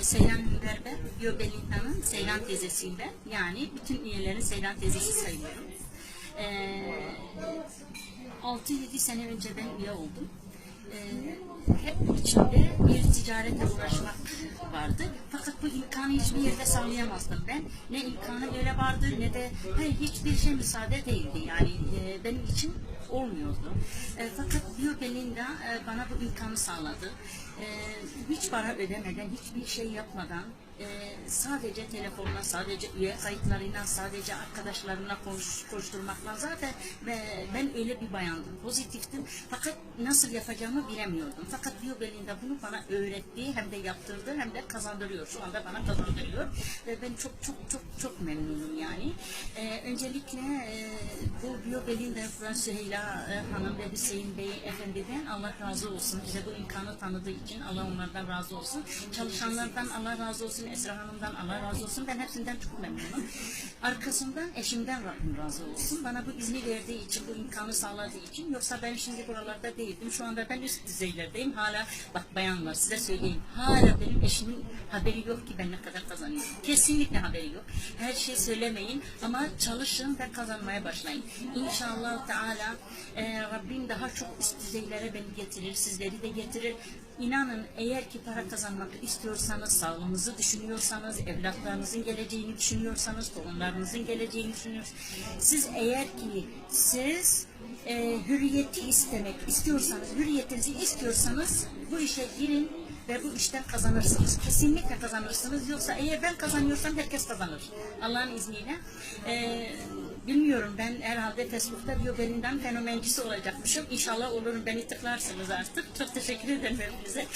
Ee, Seyran Berber, Göbelinta'nın Seyran teyzesiyle yani bütün üyelerin Seyran teyzesi sayıyorum. Ee, 6-7 sene önce ben üye oldum. Ee, hep içinde bir ticaretle uğraşmak vardı. Fakat bu imkanı hiçbir yerde sağlayamazdım ben. Ne imkanı öyle vardı ne de hayır, hiçbir şey müsaade değildi. Yani e, benim için olmuyordu. E, fakat Bio Belinda e, bana bu imkanı sağladı. E, hiç para ödemeden, hiçbir şey yapmadan e, sadece telefonla, sadece üye kayıtlarıyla, sadece arkadaşlarımla konuş, konuşturmakla zaten ve ben öyle bir bayandım. Pozitiftim. Fakat nasıl yapacağımı bilemiyordum. Fakat Bio Belinda bunu bana öğretti, hem de yaptırdı, hem de kazandırıyor. Şu anda bana kazandırıyor. Ve ben çok çok çok çok memnunum yani. E, öncelikle e, bu Bio Belinda Fırat Süheyla e, Hanım ve Hüseyin Bey Efendi'den Allah razı olsun. Bize bu imkanı tanıdığı için Allah onlardan razı olsun. Çalışanlardan Allah razı olsun. Esra Hanım'dan Allah razı olsun. Ben hepsinden çok memnunum. Arkasından eşimden Rabbim razı olsun. Bana bu izni verdiği için, bu imkanı sağladığı için. Yoksa ben şimdi buralarda değildim. Şu anda ben üst düzeylerdeyim. Hala bak bayanlar size söyleyeyim. Hala benim eşimin haberi yok ki ben ne kadar kazanıyorum. Kesinlikle haberi yok. Her şey söylemeyin ama çalışın ve kazanmaya başlayın. İnşallah Teala e, Rabbim daha çok üst düzeylere beni getirir. Sizleri de getirir. İnanın eğer ki para kazanmak istiyorsanız, sağlığınızı düşünüyorsanız, evlatlarınızın geleceğini düşünüyorsanız, torunlarınızın geleceğini düşünüyorsanız, siz eğer ki siz e, hürriyeti istemek istiyorsanız, hürriyetinizi istiyorsanız bu işe girin ve bu işten kazanırsınız. Kesinlikle kazanırsınız. Yoksa eğer ben kazanıyorsam herkes kazanır. Allah'ın izniyle. Ee, bilmiyorum ben herhalde Facebook'ta Biobelinden fenomencisi olacakmışım. İnşallah olurum. Beni tıklarsınız artık. Çok teşekkür ederim hepinize.